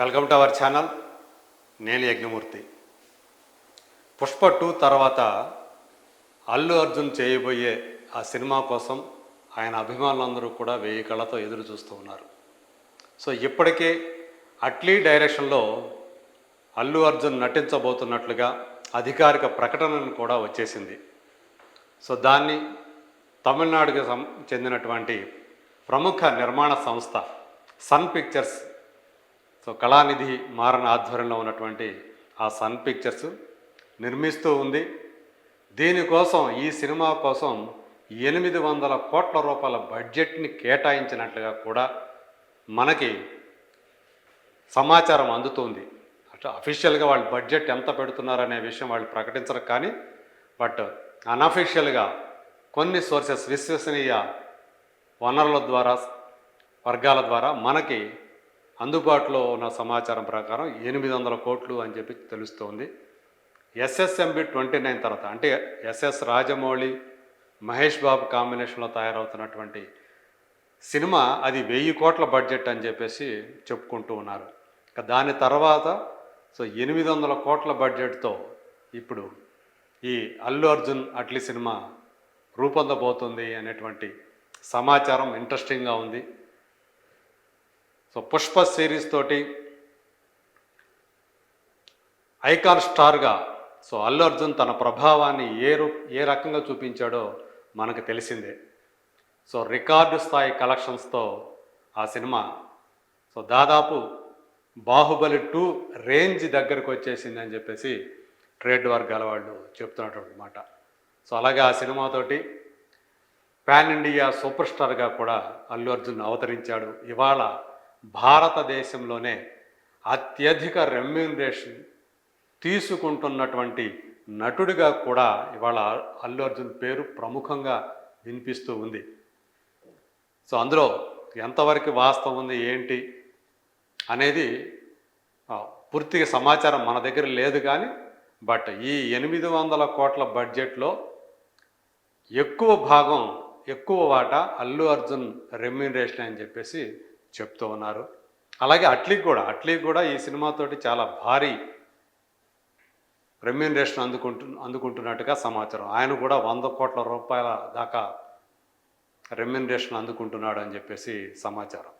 Welcome to our channel నేను Yagnamurthy Pushpa two తర్వాత అల్లు అర్జున్ చేయబోయే ఆ సినిమా కోసం ఆయన అభిమానులందరూ కూడా వెయ్యి కళ్ళతో ఎదురు చూస్తూ ఉన్నారు. సో ఇప్పటికే అట్లీ డైరెక్షన్లో అల్లు అర్జున్ నటించబోతున్నట్లుగా అధికారిక ప్రకటనను కూడా వచ్చేసింది. సో దాన్ని తమిళనాడుకు సం చెందినటువంటి ప్రముఖ నిర్మాణ సంస్థ సన్ పిక్చర్స్ సో కళానిధి మారణ ఆధ్వర్యంలో ఉన్నటువంటి ఆ సన్ పిక్చర్స్ నిర్మిస్తూ ఉంది. దీనికోసం ఈ సినిమా కోసం ఎనిమిది వందల కోట్ల రూపాయల బడ్జెట్ని కేటాయించినట్లుగా కూడా మనకి సమాచారం అందుతుంది. అట్లా అఫీషియల్గా వాళ్ళు బడ్జెట్ ఎంత పెడుతున్నారనే విషయం వాళ్ళు ప్రకటించరు కానీ బట్ అన్అఫీషియల్గా కొన్ని సోర్సెస్ విశ్వసనీయ వనరుల ద్వారా వర్గాల ద్వారా మనకి అందుబాటులో ఉన్న సమాచారం ప్రకారం ఎనిమిది వందల కోట్లు అని చెప్పి తెలుస్తోంది. ఎస్ఎస్ఎంబి ట్వంటీ నైన్ తర్వాత అంటే ఎస్ఎస్ రాజమౌళి మహేష్ బాబు కాంబినేషన్లో తయారవుతున్నటువంటి సినిమా అది వెయ్యి కోట్ల బడ్జెట్ అని చెప్పేసి చెప్పుకుంటూ ఉన్నారు. ఇక దాని తర్వాత సో ఎనిమిది వందల కోట్ల బడ్జెట్తో ఇప్పుడు ఈ అల్లు అర్జున్ అట్లీ సినిమా రూపొందబోతుంది అనేటువంటి సమాచారం ఇంట్రెస్టింగ్గా ఉంది. సో పుష్ప సిరీస్ తోటి ఐకాన్ స్టార్గా సో అల్లు అర్జున్ తన ప్రభావాన్ని ఏ రూ ఏ రకంగా చూపించాడో మనకు తెలిసిందే. సో రికార్డు స్థాయి కలెక్షన్స్తో ఆ సినిమా సో దాదాపు బాహుబలి టూ రేంజ్ దగ్గరకు వచ్చేసింది అని చెప్పేసి ట్రేడ్ వర్గాల వాళ్ళు చెప్తున్నటువంటి మాట. సో అలాగే ఆ సినిమాతోటి పాన్ ఇండియా సూపర్ స్టార్గా కూడా అల్లు అర్జున్ అవతరించాడు. ఇవాళ భారతదేశంలోనే అత్యధిక రెమ్యూనరేషన్ తీసుకుంటున్నటువంటి నటుడిగా కూడా ఇవాళ అల్లు అర్జున్ పేరు ప్రముఖంగా వినిపిస్తూ ఉంది. సో అందులో ఎంతవరకు వాస్తవం ఉంది ఏంటి అనేది పూర్తిగా సమాచారం మన దగ్గర లేదు కానీ బట్ ఈ ఎనిమిది వందల కోట్ల బడ్జెట్లో ఎక్కువ భాగం ఎక్కువ వాటా అల్లు అర్జున్ రెమ్యూనరేషన్ అని చెప్పేసి చెప్తూ ఉన్నారు. అలాగే అట్లీకి కూడా అట్లీకి కూడా ఈ సినిమాతోటి చాలా భారీ రెమ్యూనరేషన్ అందుకుంటు అందుకుంటున్నట్టుగా సమాచారం. ఆయన కూడా వంద కోట్ల రూపాయల దాకా రెమ్యూనరేషన్ అందుకుంటున్నాడు అని చెప్పేసి సమాచారం.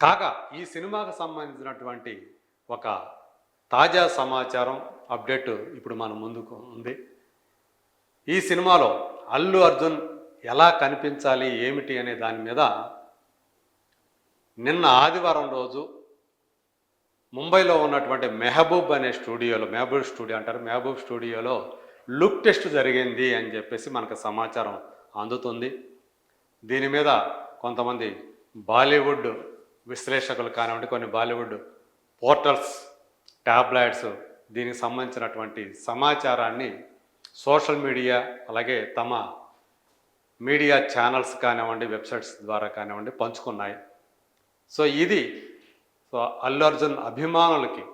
కాగా ఈ సినిమాకు సంబంధించినటువంటి ఒక తాజా సమాచారం అప్డేట్ ఇప్పుడు మన ముందుకు ఉంది. ఈ సినిమాలో అల్లు అర్జున్ ఎలా కనిపించాలి ఏమిటి అనే దాని మీద నిన్న ఆదివారం రోజు ముంబైలో ఉన్నటువంటి మెహబూబ్ అనే స్టూడియోలో మెహబూబ్ స్టూడియో అంటారు మెహబూబ్ స్టూడియోలో లుక్ టెస్ట్ జరిగింది అని చెప్పేసి మనకు సమాచారం అందుతుంది. దీని మీద కొంతమంది బాలీవుడ్ విశ్లేషకులు కానివ్వండి కొన్ని బాలీవుడ్ పోర్టల్స్ ట్యాబ్లెట్స్ దీనికి సంబంధించినటువంటి సమాచారాన్ని సోషల్ మీడియా అలాగే తమ మీడియా ఛానల్స్ కానివ్వండి వెబ్సైట్స్ ద్వారా కానివ్వండి పంచుకున్నాయి. సో ఇది సో అల్లు అర్జున్ అభిమానులకి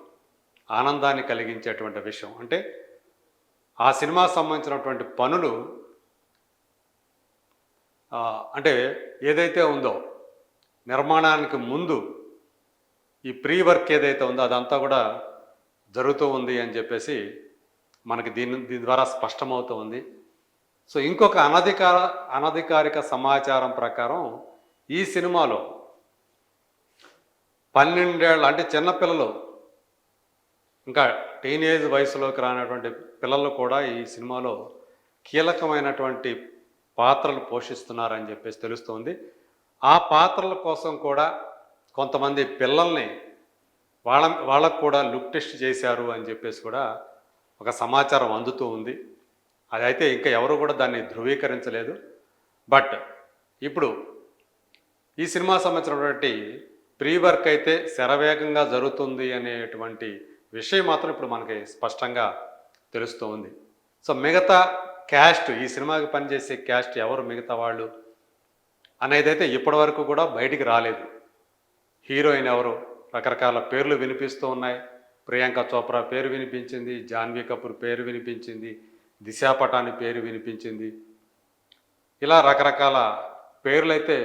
ఆనందాన్ని కలిగించేటువంటి విషయం. అంటే ఆ సినిమా సంబంధించినటువంటి పనులు అంటే ఏదైతే ఉందో నిర్మాణానికి ముందు ఈ ప్రీ వర్క్ ఏదైతే ఉందో అదంతా కూడా జరుగుతూ ఉంది అని చెప్పేసి మనకి దీని దీని ద్వారా స్పష్టమవుతూ ఉంది. సో ఇంకొక అనధికార అనధికారిక సమాచారం ప్రకారం ఈ సినిమాలో పన్నెండేళ్ళు అంటే చిన్నపిల్లలు ఇంకా టీనేజ్ వయసులోకి రానటువంటి పిల్లలు కూడా ఈ సినిమాలో కీలకమైనటువంటి పాత్రలు పోషిస్తున్నారని చెప్పేసి తెలుస్తుంది. ఆ పాత్రల కోసం కూడా కొంతమంది పిల్లల్ని వాళ్ళ వాళ్ళకు కూడా లుక్ టెస్ట్ చేశారు అని చెప్పేసి కూడా ఒక సమాచారం అందుతూ ఉంది. అది అయితే ఇంకా ఎవరు కూడా దాన్ని ధృవీకరించలేదు. బట్ ఇప్పుడు ఈ సినిమా సంబంధించినటువంటి ప్రీ వర్క్ అయితే శరవేగంగా జరుగుతుంది అనేటువంటి విషయం మాత్రం ఇప్పుడు మనకి స్పష్టంగా తెలుస్తూ ఉంది సో మిగతా క్యాస్ట్ ఈ సినిమాకి పనిచేసే క్యాస్ట్ ఎవరు? మిగతా వాళ్ళు? అనేది అయితే ఇప్పటివరకు కూడా బయటికి రాలేదు. హీరోయిన్ ఎవరు? రకరకాల పేర్లు వినిపిస్తూ ఉన్నాయి. ప్రియాంక చోప్రా పేరు వినిపించింది జాన్వీ కపూర్ పేరు వినిపించింది దిశా పటాని పేరు వినిపించింది. ఇలా రకరకాల పేర్లు అయితే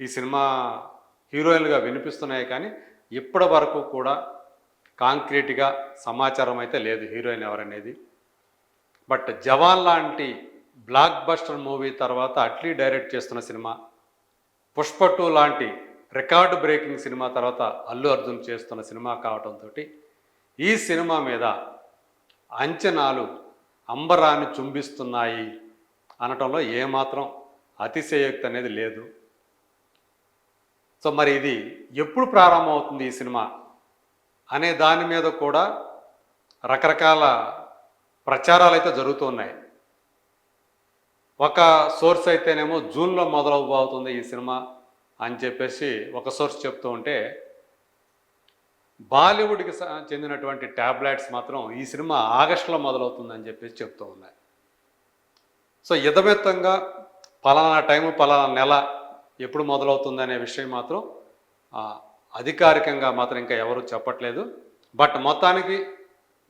ఈ సినిమా హీరోయిన్లుగా వినిపిస్తున్నాయి కానీ ఇప్పటి వరకు కూడా కాంక్రీట్గా సమాచారం అయితే లేదు హీరోయిన్ ఎవరనేది. బట్ జవాన్ లాంటి బ్లాక్ బస్టర్ మూవీ తర్వాత అట్లీ డైరెక్ట్ చేస్తున్న సినిమా పుష్ప టూ లాంటి రికార్డు బ్రేకింగ్ సినిమా తర్వాత అల్లు అర్జున్ చేస్తున్న సినిమా కావడంతో ఈ సినిమా మీద అంచనాలు అంబరాన్ని చుంబిస్తున్నాయి అనటంలో ఏమాత్రం అతిశయోక్తి అనేది లేదు. సో మరి ఇది ఎప్పుడు ప్రారంభమవుతుంది ఈ సినిమా అనే దాని మీద కూడా రకరకాల ప్రచారాలు అయితే జరుగుతున్నాయి ఒక సోర్స్ అయితేనేమో జూన్లో మొదలవబోతుంది ఈ సినిమా అని చెప్పేసి ఒక సోర్స్ చెప్తూ ఉంటే బాలీవుడ్కి చెందినటువంటి ట్యాబ్లెట్స్ మాత్రం ఈ సినిమా ఆగస్టులో మొదలవుతుందని చెప్పేసి చెప్తూ ఉన్నాయి. సో ఇదమిత్తంగా పలానా టైము పలానా నెల ఎప్పుడు మొదలవుతుంది అనే విషయం మాత్రం అధికారికంగా మాత్రం ఇంకా ఎవరు చెప్పట్లేదు. బట్ మొత్తానికి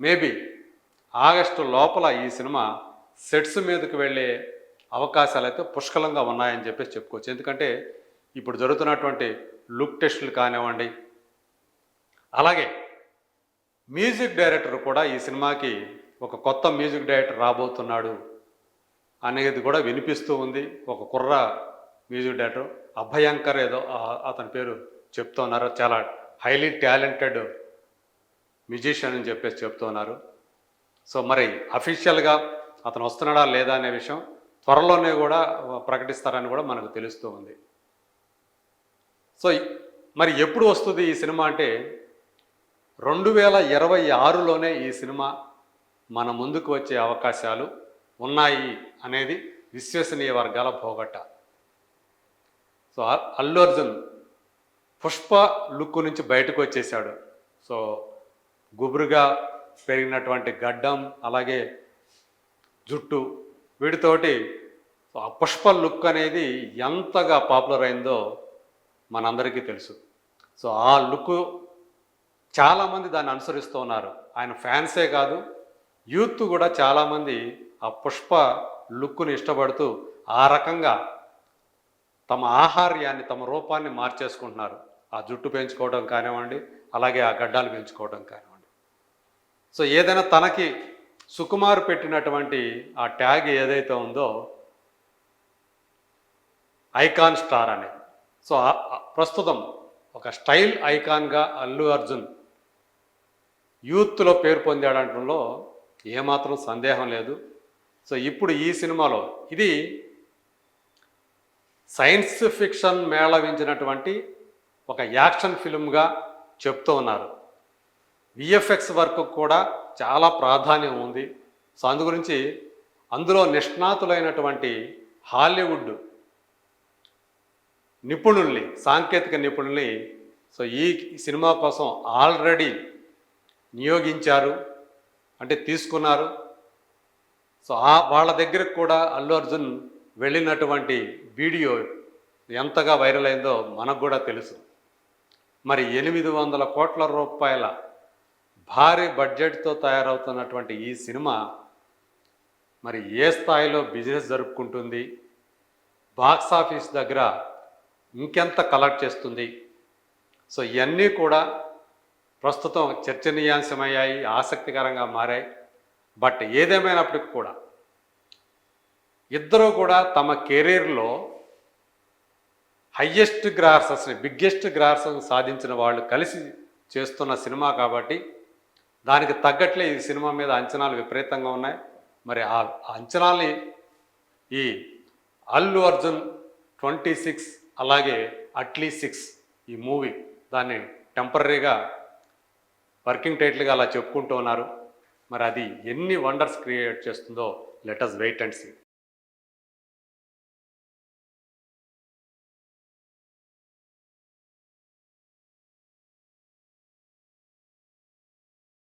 మేబీ ఆగస్టు లోపల ఈ సినిమా సెట్స్ మీదకి వెళ్ళే అవకాశాలు అయితే పుష్కలంగా ఉన్నాయని చెప్పేసి చెప్పుకోవచ్చు. ఎందుకంటే ఇప్పుడు జరుగుతున్నటువంటి లుక్ టెస్టులు కానివ్వండి అలాగే మ్యూజిక్ డైరెక్టర్ కూడా ఈ సినిమాకి ఒక కొత్త మ్యూజిక్ డైరెక్టర్ రాబోతున్నాడు అనేది కూడా వినిపిస్తూ ఉంది. ఒక కుర్ర మ్యూజిక్ డైరెక్టర్ అభయంకర్ ఏదో అతని పేరు చెప్తున్నారు చాలా హైలీ టాలెంటెడ్ మ్యూజిషియన్ అని చెప్పేసి చెప్తున్నారు సో మరి అఫీషియల్గా అతను వస్తున్నాడా లేదా అనే విషయం త్వరలోనే కూడా ప్రకటిస్తారని కూడా మనకు తెలుస్తూ ఉంది. సో మరి ఎప్పుడు వస్తుంది ఈ సినిమా అంటే రెండు వేల ఇరవై ఆరులోనే ఈ సినిమా మన ముందుకు వచ్చే అవకాశాలు ఉన్నాయి అనేది విశ్వసనీయ వర్గాల పోగొట్ట. సో అల్లు అర్జున్ పుష్ప లుక్ నుంచి బయటకు వచ్చేసాడు సో గుబురుగా పెరిగినటువంటి గడ్డం అలాగే జుట్టు వీటితోటి ఆ పుష్ప లుక్ అనేది ఎంతగా పాపులర్ అయిందో మనందరికీ తెలుసు. సో ఆ లుక్ చాలామంది దాన్ని అనుసరిస్తూ ఉన్నారు. ఆయన ఫ్యాన్సే కాదు యూత్ కూడా చాలామంది ఆ పుష్ప లుక్ని ఇష్టపడుతూ ఆ రకంగా తమ ఆహార్యాన్ని తమ రూపాన్ని మార్చేసుకుంటున్నారు. ఆ జుట్టు పెంచుకోవడం కానివ్వండి అలాగే ఆ గడ్డాలు పెంచుకోవడం కానివ్వండి. సో ఏదైనా తనకి సుకుమార్ పెట్టినటువంటి ఆ ట్యాగ్ ఏదైతే ఉందో ఐకాన్ స్టార్ అనేది సో ప్రస్తుతం ఒక స్టైల్ ఐకాన్గా అల్లు అర్జున్ యూత్లో పేరు పొందాడంటంలో ఏమాత్రం సందేహం లేదు. సో ఇప్పుడు ఈ సినిమాలో ఇది సైన్స్ ఫిక్షన్ మేళవించినటువంటి ఒక యాక్షన్ ఫిల్మ్గా చెప్తూ ఉన్నారు. విఎఫ్ఎక్స్ వర్క్ కూడా చాలా ప్రాధాన్యం ఉంది. సో అందు గురించి అందులో నిష్ణాతులైనటువంటి హాలీవుడ్ నిపుణుల్ని సాంకేతిక నిపుణుల్ని సో ఈ సినిమా కోసం ఆల్రెడీ నియోగించారు అంటే తీసుకున్నారు. సో ఆ వాళ్ళ దగ్గరకు కూడా అల్లు అర్జున్ వెళ్ళినటువంటి వీడియో ఎంతగా వైరల్ అయిందో మనకు కూడా తెలుసు. మరి ఎనిమిది వందల కోట్ల రూపాయల భారీ బడ్జెట్తో తయారవుతున్నటువంటి ఈ సినిమా మరి ఏ స్థాయిలో బిజినెస్ జరుపుకుంటుంది బాక్స్ ఆఫీస్ దగ్గర ఇంకెంత కలెక్ట్ చేస్తుంది. సో ఇవన్నీ కూడా ప్రస్తుతం చర్చనీయాంశమయ్యాయి ఆసక్తికరంగా మారాయి. బట్ ఏదేమైనప్పటికి కూడా ఇద్దరూ కూడా తమ కెరీర్లో హయ్యెస్ట్ గ్రాసెస్ని బిగ్గెస్ట్ గ్రాసెస్ సాధించిన వాళ్ళు కలిసి చేస్తున్న సినిమా కాబట్టి దానికి తగ్గట్లే ఈ సినిమా మీద అంచనాలు విపరీతంగా ఉన్నాయి. మరి ఆ అంచనాల్ని ఈ అల్లు అర్జున్ ట్వంటీ సిక్స్ అలాగే అట్లీ సిక్స్ ఈ మూవీ దాన్ని టెంపరీగా వర్కింగ్ టైటిల్గా అలా చెప్పుకుంటూ ఉన్నారు. మరి అది ఎన్ని వండర్స్ క్రియేట్ చేస్తుందో let us wait and see